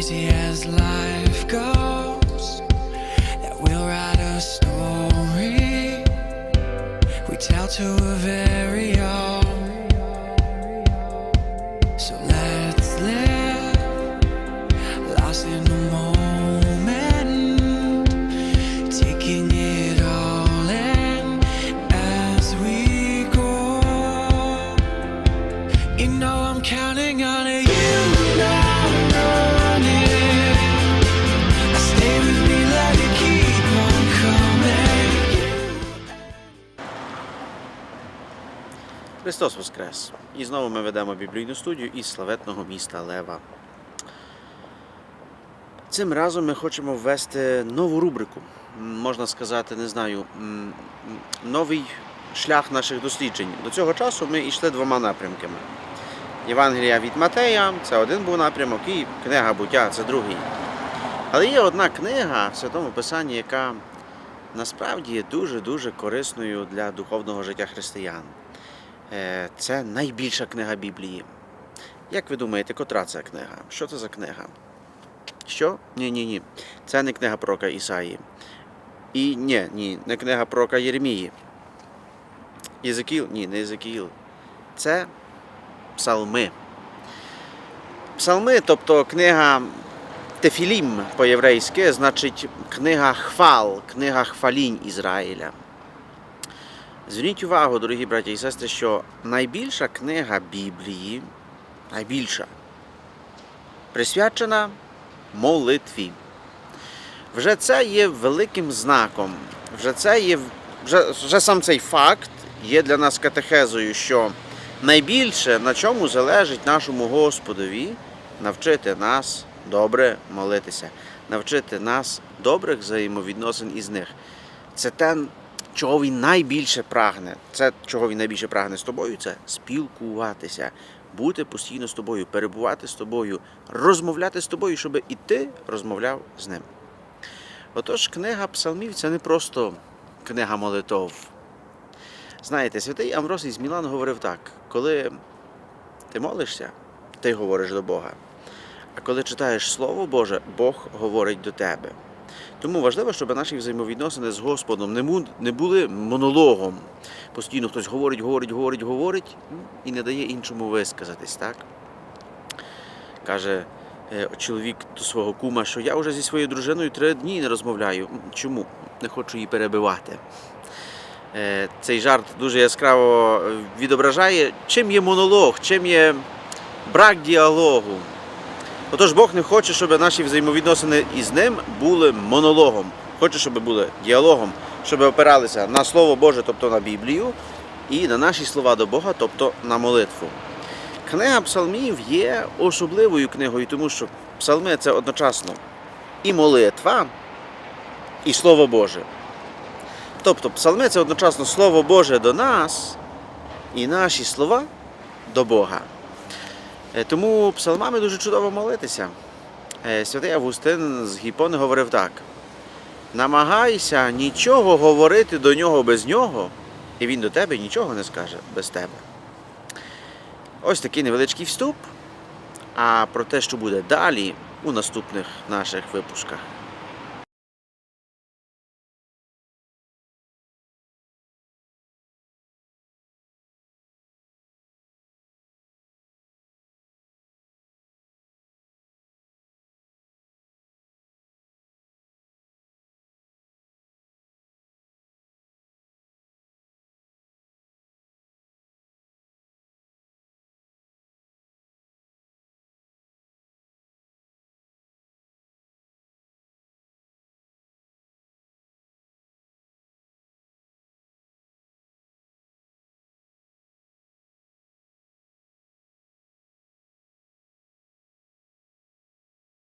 crazy as life goes That we'll write a story. We tell to a very own So let's live Lost in the moment Taking it all in As we go. You know I'm counting on you now. Христос Воскрес! І знову ми ведемо біблійну студію із славетного міста Лева. Цим разом ми хочемо ввести нову рубрику. Можна сказати, не знаю, новий шлях наших досліджень. До цього часу ми йшли двома напрямками. Євангелія від Матея це один був напрямок, і книга буття це другий. Але є одна книга в Святому Писанні, яка насправді є дуже-дуже корисною для духовного життя християн. Е, Це найбільша книга Біблії. Як ви думаєте, котра це книга? Що це за книга? Що? Ні, ні, ні. Це не книга пророка Ісаї. І ні, ні, не книга пророка Єремії. Єзекіл? Ні, не Єзекіл. Це псалми. Псалми, тобто книга Тефілім по-єврейськи, значить книга хвал, книга хвалінь Ізраїля. Зверніть увагу, дорогі браті і сестри, що найбільша книга Біблії, найбільша, присвячена молитві. Вже це є великим знаком. Вже це є, вже, вже сам цей факт є для нас катехезою, що найбільше на чому залежить нашому Господові навчити нас добре молитися, навчити нас добрих взаємовідносин із них. Це те, чого він найбільше прагне. Це чого він найбільше прагне з тобою, це спілкуватися, бути постійно з тобою, перебувати з тобою, розмовляти з тобою, щоб і ти розмовляв з ним. Отож, книга псалмів це не просто книга молитов. Знаєте, святий Амвросій з Мілан говорив так: коли ти молишся, ти говориш до Бога. А коли читаєш Слово Боже, Бог говорить до тебе. Тому важливо, щоб наші взаємовідносини з Господом не були монологом. Постійно хтось говорить, говорить, говорить, говорить і не дає іншому висказатись, так? Каже е, чоловік до свого кума, що я вже зі своєю дружиною три дні не розмовляю. Чому? Не хочу її перебивати. Е, Цей жарт дуже яскраво е, відображає, чим є монолог, чим є брак діалогу. Отож Бог не хоче, щоб наші взаємовідносини із ним були монологом. Хоче, щоб були діалогом, щоб опиралися на Слово Боже, тобто на Біблію, і на наші слова до Бога, тобто на молитву. Книга псалмів є особливою книгою, тому що псалми це одночасно і молитва, і Слово Боже. Тобто псалми це одночасно Слово Боже до нас і наші слова до Бога. Е, Тому псалмами дуже чудово молитися. Е, Святий Августин з Гіпони говорив так: намагайся нічого говорити до нього без нього, і він до тебе нічого не скаже без тебе. Ось такий невеличкий вступ. А про те, що буде далі у наступних наших випусках.